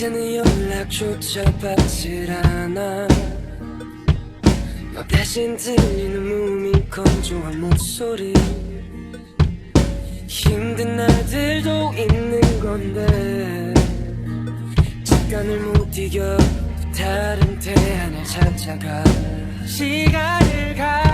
이제는 연락조차 받질 않아. 너 대신 들리는 몸이 건조한 목소리. 힘든 날들도 있는 건데 시간을 못 이겨 또 다른 태안을 찾아가. 시간을 가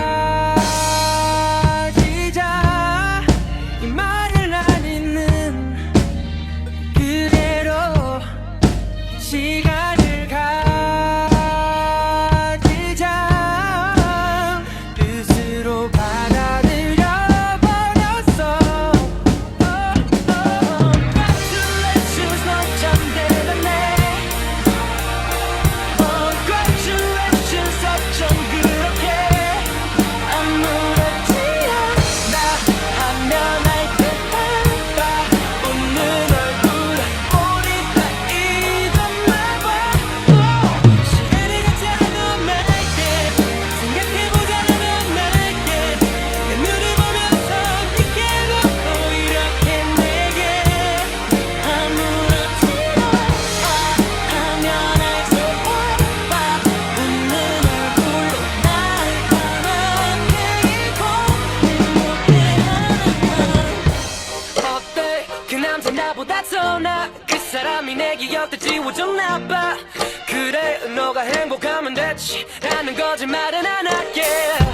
보다 더 나아 그 사람이 내 기억들 지워줬나 봐. 그래 너가 행복하면 됐지. 라는 거짓말은 안 할게